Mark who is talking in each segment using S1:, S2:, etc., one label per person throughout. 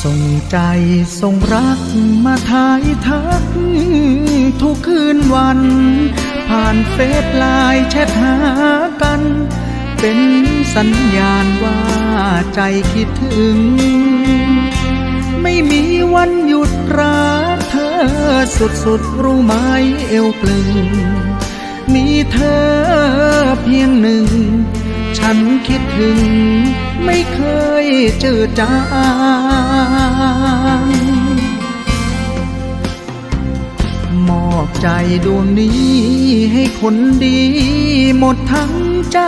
S1: ใจทรงรักมาทายทัก ทุกคืนวัน ผ่านเฟซไลน์แชทหากัน เป็นสัญญาณว่าใจคิดถึง ไม่มีวันหยุดรักเธอสุดๆรู้ไหมเอวปลึง มีเธอเพียงหนึ่ง ฉันคิดถึงไม่เคยเจอจางมอบใจดวงนี้ให้คนดีหมดทั้งใจ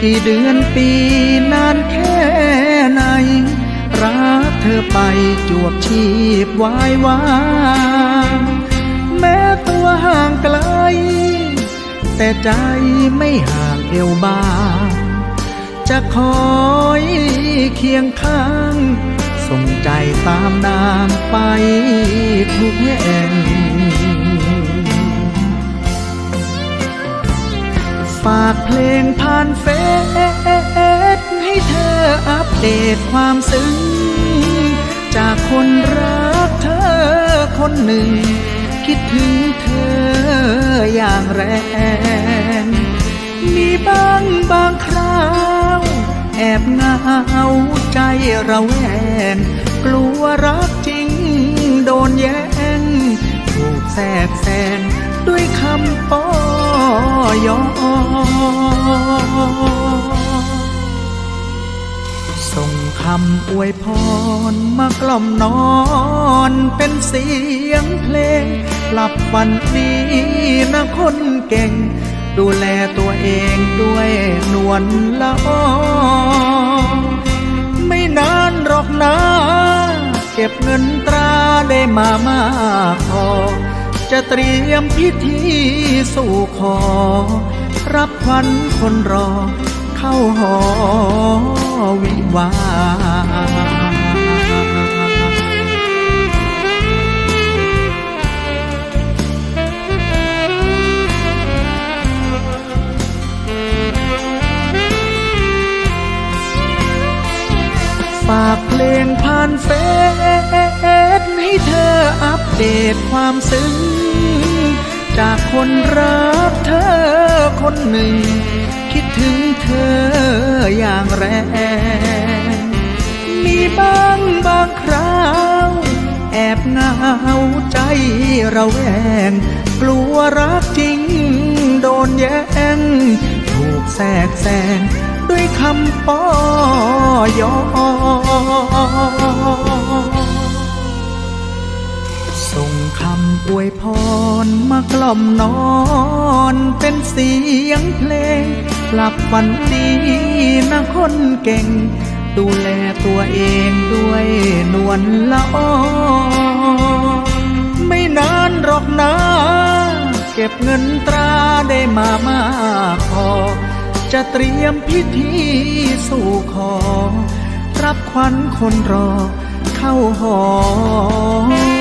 S1: กี่เดือนปีนานแค่ไหน รักเธอไปจวบชีพวายวางแม้ตัวห่างไกล แต่ใจไม่ห่าง เอวบาง จะคอยเคียงข้าง ส่งใจตามนางไปทุกแห่งฝากเพลงผ่านเฟซให้เธออัปเดตความซึ้ง จากคนรักเธอคนหนึ่ง คิดถึงเธออย่างแรง มีบ้างบางคราว แอบเหงาใจเราแวง กลัวรักจริง โดนแย่งถูกแทรกแซงด้วยคำป้อยอส่งคำอวยพรมากล่อมนอนเป็นเสียงเพลงหลับฝันดีนะคนเก่ง ดูแลตัวเองด้วยนวลละออไม่นานหรอกนะ เก็บเงินตราได้มามากพอ จะเตรียมพิธีสู่ขอ รับขวัญคนรอ เข้าหอวิวา ฝากเพลงผ่านเฟซให้เธออัปเดตความซึ้ง จากคนรักเธอคนหนึ่ง คิดถึงเธออย่างแรง มีบ้างบางคราว แอบเหงาใจเราแวง กลัวรักจริง โดนแย่ง ถูกแทรกแซงด้วยคำป้อยอ ส่งคำอวยพรมากล่อมนอนเป็นเสียงเพลงหลับฝันดีนะคนเก่ง ดูแลตัวเองด้วยนวลละออไม่นานหรอกนะ เก็บเงินตราได้มามากพอจะเตรียมพิธีสู่ขอ รับขวัญคนรอเข้าหอ